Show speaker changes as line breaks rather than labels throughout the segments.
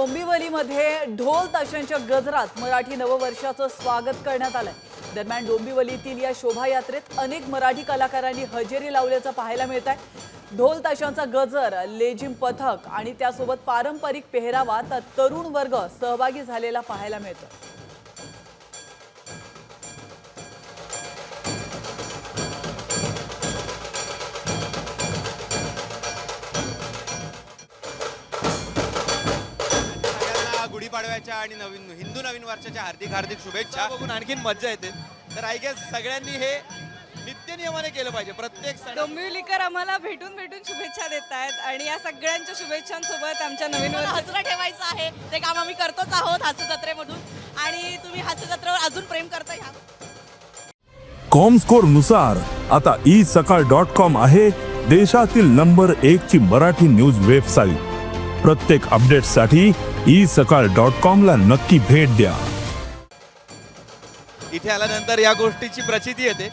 डोंबिवलीमध्ये ढोल ताशांच्या गजरात मराठी नववर्षाचं स्वागत करण्यात आलंय. दरम्यान डोंबिवलीतील या शोभायात्रेत अनेक मराठी कलाकारांनी हजेरी लावल्याचं पाहायला मिळत आहे ढोल ताशांचा गजर लेझिम पथक आणि त्यासोबत पारंपरिक पेहरावात तरुण वर्ग सहभागी झालेला पाहायला मिळतो
गुढीपाडव्याच्या आणि नवीन हिंदू नवीन वर्षाच्या हार्दिक हार्दिक शुभेच्छा.
बघून आणखीन मज्जा येते. तर आय गेस सगळ्यांनी हे नित्य नियमाने केलं पाहिजे. प्रत्येक सण
डोंबिवलीकर आम्हाला भेटून भेटून शुभेच्छा देत आहेत आणि या सगळ्यांच्या शुभेच्छांसोबत आमच्या नवीन वर्ष
हसरा ठेवायचं आहे. ते काम आम्ही करतोच आहोत हास्य जत्रेमधून आणि तुम्ही हास्य जत्रेवर अजून प्रेम करता ह्या
कॉमस्कोरनुसार आता ई सकाळ डॉट कॉम आहे देशातील नंबर एक ची मराठी न्यूज वेबसाईट प्रत्येक अपडेटसाठी ई सकाळ डॉट कॉम ला नक्की भेट द्या.
इथे आल्यानंतर या गोष्टीची प्रचिती येते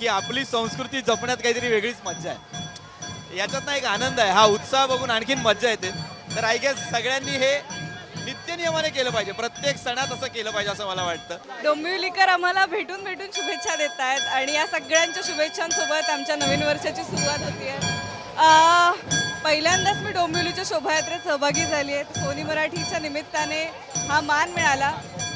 की आपली संस्कृती जपण्यात काहीतरी वेगळीच मज्जा आहे. याच्यात ना एक आनंद आहे. हा उत्साह बघून आणखीन मज्जा येते. तर आय गेस सगळ्यांनी हे नित्य नियमाने केलं पाहिजे. प्रत्येक सणात असं केलं पाहिजे असं मला वाटतं.
डोंबिवलीकर आम्हाला भेटून भेटून शुभेच्छा देत आहेत आणि या सगळ्यांच्या शुभेच्छांसोबत आमच्या नवीन वर्षाची सुरुवात होती आहे पहिल्यांदाच मी डोंबिवलीच्या शोभायात्रेत सहभागी झाली आहे. सोनी मराठीच्या निमित्ताने हा मान मिळाला.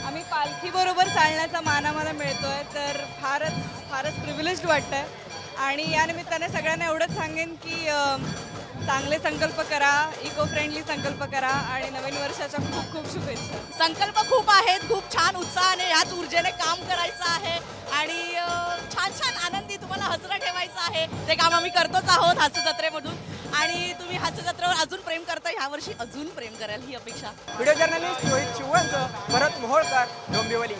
आम्ही पालखीबरोबर चालण्याचा मान आम्हाला मिळतो आहे तर फारच फारच प्रिव्हिलेज्ड वाटतं आहे आणि या निमित्ताने सगळ्यांना एवढंच सांगेन की चांगले संकल्प करा इको फ्रेंडली संकल्प करा आणि नवीन वर्षाच्या खूप खूप शुभेच्छा.
संकल्प खूप आहेत खूप छान उत्साहाने ह्याच ऊर्जेने काम करायचं आहे आणि छान छान आनंदी तुम्हाला हसरा ठेवायचं आहे. ते काम आम्ही करतोच आहोत हास्य जत्रेमधून. आणि तुम्ही हास्य जत्रेवर अजून प्रेम करता ह्या वर्षी अजून प्रेम कराल ही अपेक्षा.
Video journalist Rohit Shivant Bharat Moholkar Dombivli.